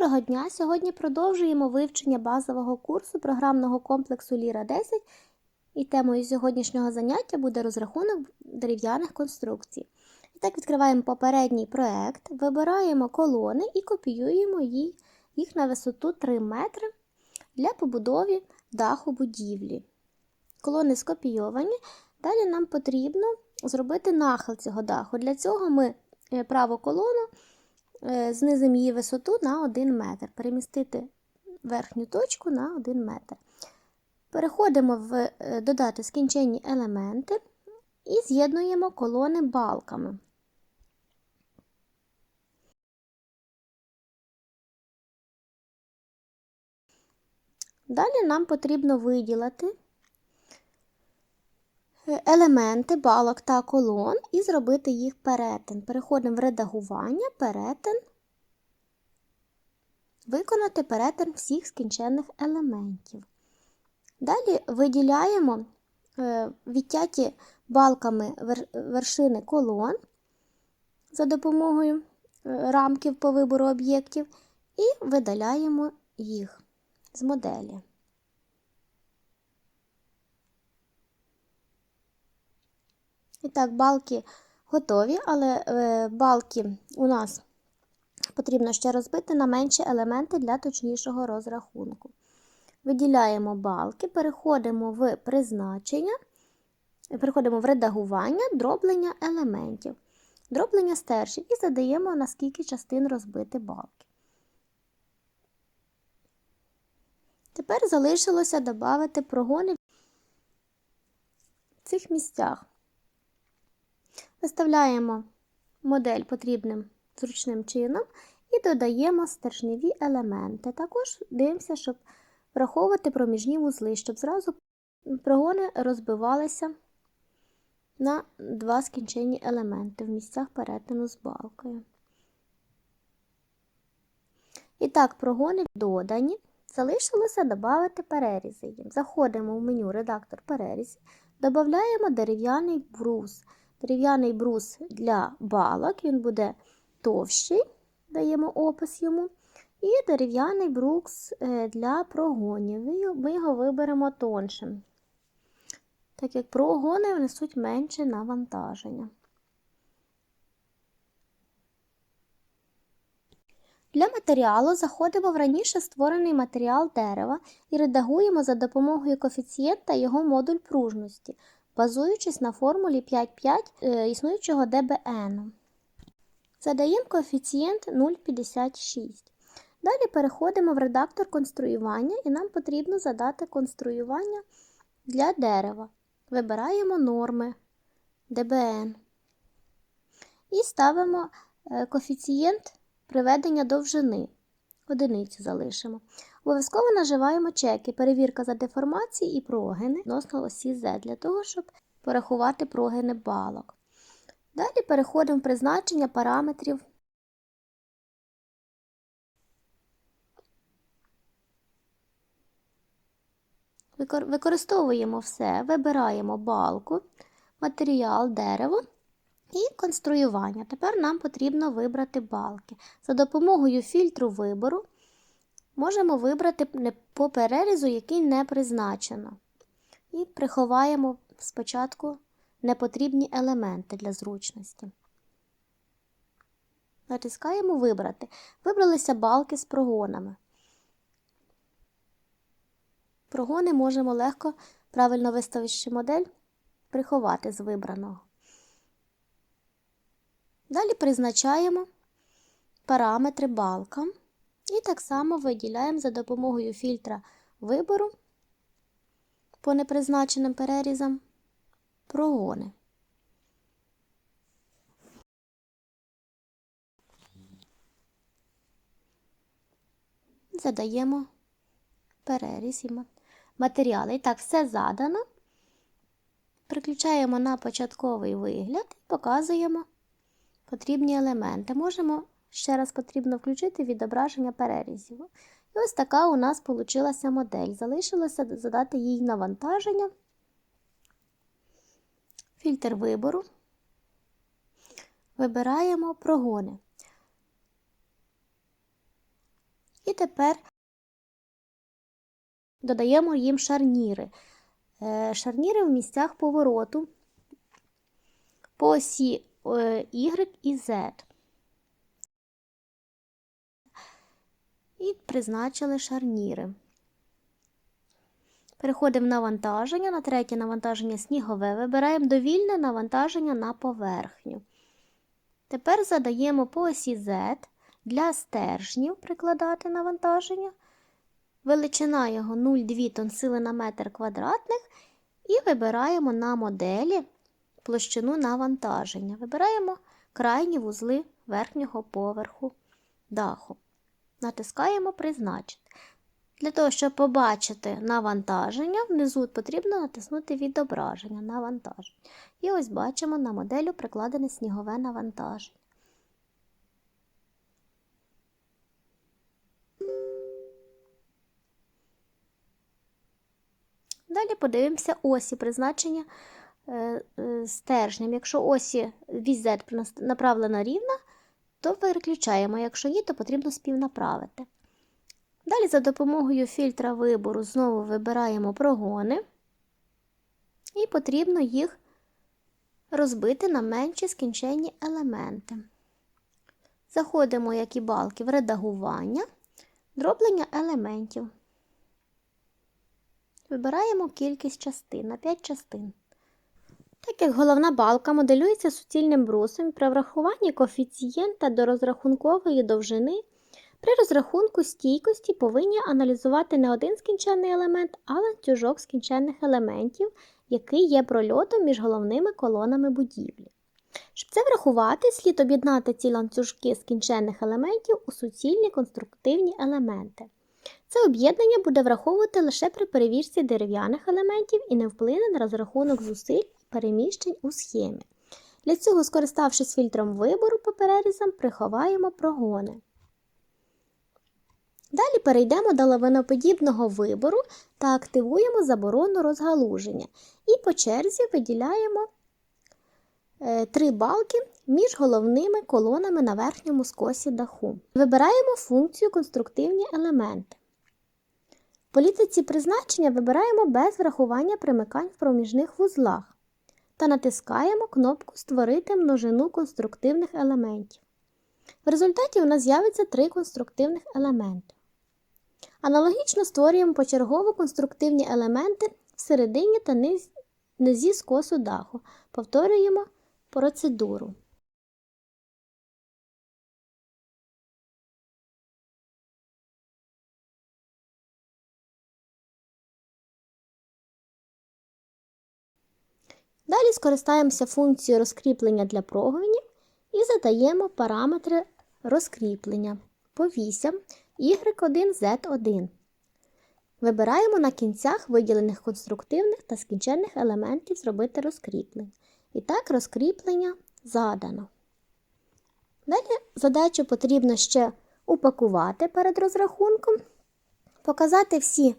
Доброго дня! Сьогодні продовжуємо вивчення базового курсу програмного комплексу Ліра 10 і темою сьогоднішнього заняття буде розрахунок дерев'яних конструкцій. І так, відкриваємо попередній проект, вибираємо колони і копіюємо їх, на висоту 3 метри для побудови даху будівлі. Колони скопійовані. Далі нам потрібно зробити нахил цього даху. Для цього ми е, праву колону знизимо її висоту на 1 метр. Перемістити верхню точку на 1 метр. Переходимо в е, додати скінченні елементи і з'єднуємо колони балками. Далі нам потрібно виділити елементи балок та колон і зробити їх перетин. Переходимо в редагування, перетин, виконати перетин всіх скінчених елементів. Далі виділяємо е, відтяті балками вершини колон за допомогою е, рамків по вибору об'єктів і видаляємо їх з моделі. І так, балки готові, але е, балки у нас потрібно ще розбити на менші елементи для точнішого розрахунку. Виділяємо балки, переходимо в призначення, переходимо в редагування, дроблення елементів, дроблення стержень і задаємо, на скільки частин розбити балки. Тепер залишилося додати прогони в цих місцях. Виставляємо модель потрібним зручним чином і додаємо стержневі елементи. Також дивимося, щоб враховувати проміжні вузли, щоб зразу прогони розбивалися на два скінчені елементи в місцях перетину з балкою. І так, прогони додані. Залишилося додати перерізи. Заходимо в меню Редактор перерізів, додаємо дерев'яний брус. Дерев'яний брус для балок, він буде товщий, даємо опис йому. І дерев'яний брукс е, для прогонів. Ми його виберемо тоншим, так як прогони внесуть менше навантаження. Для матеріалу заходимо в раніше створений матеріал дерева і редагуємо за допомогою коефіцієнта його модуль пружності, базуючись на формулі 5,5 е, існуючого ДБН. Задаємо коефіцієнт 0,56. Далі переходимо в редактор конструювання і нам потрібно задати конструювання для дерева. Вибираємо норми ДБН і ставимо е, коефіцієнт приведення довжини. Одиницю залишимо. Обов'язково наживаємо чеки, перевірка за деформації і прогини відносно осі Z, для того, щоб порахувати прогини балок. Далі переходимо в призначення параметрів. Використовуємо все, вибираємо балку, матеріал, дерево і конструювання. Тепер нам потрібно вибрати балки. За допомогою фільтру вибору можемо вибрати по перерізу, який не призначено. І приховаємо спочатку непотрібні елементи для зручності. Натискаємо Вибрати. Вибралися балки з прогонами. Прогони можемо легко, правильно виставивши модель, приховати з вибраного. Далі призначаємо параметри балкам і так само виділяємо за допомогою фільтра вибору по непризначеним перерізам прогони. Задаємо переріз і матеріали. І так, все задано. Приключаємо на початковий вигляд і показуємо потрібні елементи. Можемо ще раз потрібно включити відображення перерізів. І ось така у нас вийшла модель. Залишилося задати їй навантаження, фільтр вибору. Вибираємо прогони. І тепер додаємо їм шарніри. Е, Шарніри в місцях повороту по осі Y і Z. І призначили шарніри. Переходимо в навантаження. На третє навантаження снігове. Вибираємо довільне навантаження на поверхню. Тепер задаємо по осі Z для стержнів прикладати навантаження. Величина його 0,2 тонсили на метр квадратних. І вибираємо на моделі площину навантаження. Вибираємо крайні вузли верхнього поверху даху. Натискаємо Призначити. Для того, щоб побачити навантаження, внизу потрібно натиснути Відображення навантаження. І ось бачимо на моделю прикладене снігове навантаження. Далі подивимося осі призначення стержнем. Якщо осі вісь направлена рівна, то переключаємо. Якщо ні, то потрібно співнаправити. Далі за допомогою фільтра вибору знову вибираємо прогони і потрібно їх розбити на менші скінченні елементи. Заходимо, як і балки, в редагування, дроблення елементів. Вибираємо кількість частин на 5 частин. Так як головна балка моделюється суцільним брусом, при врахуванні коефіцієнта до розрахункової довжини, при розрахунку стійкості повинні аналізувати не один скінченний елемент, а ланцюжок скінченних елементів, який є прольотом між головними колонами будівлі. Щоб це врахувати, слід об'єднати ці ланцюжки скінченних елементів у суцільні конструктивні елементи. Це об'єднання буде враховувати лише при перевірці дерев'яних елементів і не вплине на розрахунок зусиль переміщень у схемі. Для цього, скориставшись фільтром вибору по перерізам, приховаємо прогони. Далі перейдемо до лавиноподібного вибору та активуємо заборону розгалуження. І по черзі виділяємо е, три балки між головними колонами на верхньому скосі даху. Вибираємо функцію конструктивні елементи. В політиці призначення вибираємо без врахування примикань в проміжних вузлах та натискаємо кнопку Створити множину конструктивних елементів. В результаті у нас з'явиться три конструктивних елементи. Аналогічно створюємо почергово конструктивні елементи всередині та низі скосу даху. Повторюємо процедуру. Далі скористаємося функцією розкріплення для прогонів і задаємо параметри розкріплення по вісям y1z1. Вибираємо на кінцях виділених конструктивних та скінченних елементів зробити розкріплення. І так, розкріплення задано. Далі задачу потрібно ще упакувати перед розрахунком, показати всі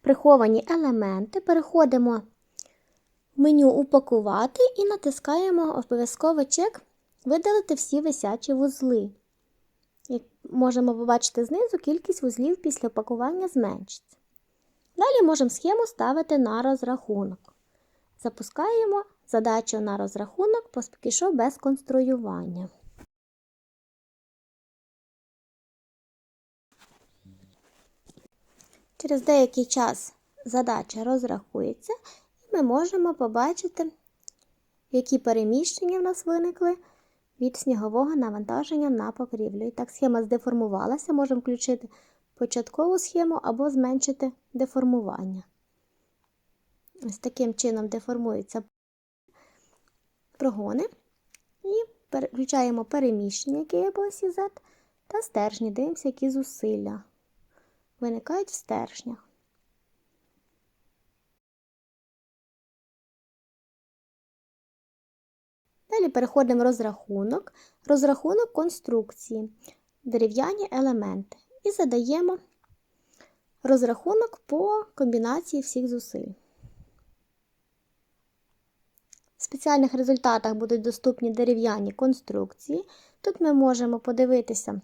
приховані елементи. Переходимо меню Упакувати і натискаємо обов'язково чек Видалити всі висячі вузли. Як можемо побачити знизу, кількість вузлів після пакування зменшиться. Далі можемо схему ставити на розрахунок. Запускаємо задачу на розрахунок, поки що без конструювання. Через деякий час задача розрахується, ми можемо побачити, які переміщення в нас виникли від снігового навантаження на покрівлю. І так, схема здеформувалася, можемо включити початкову схему або зменшити деформування. Ось таким чином деформуються прогони. І включаємо переміщення, яке є по осі Z, та стержні. Дивимося, які зусилля виникають в стержнях. Далі переходимо в розрахунок, розрахунок конструкції, дерев'яні елементи. І задаємо розрахунок по комбінації всіх зусиль. В спеціальних результатах будуть доступні дерев'яні конструкції. Тут ми можемо подивитися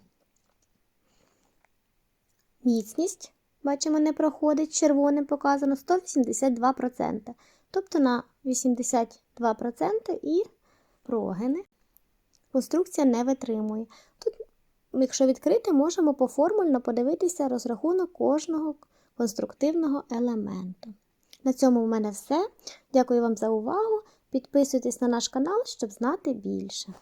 Міцність, бачимо, не проходить, червоним показано 182%. Тобто на 82% і прогини конструкція не витримує. Тут, якщо відкрити, можемо поформульно подивитися розрахунок кожного конструктивного елементу. На цьому в мене все. Дякую вам за увагу. Підписуйтесь на наш канал, щоб знати більше.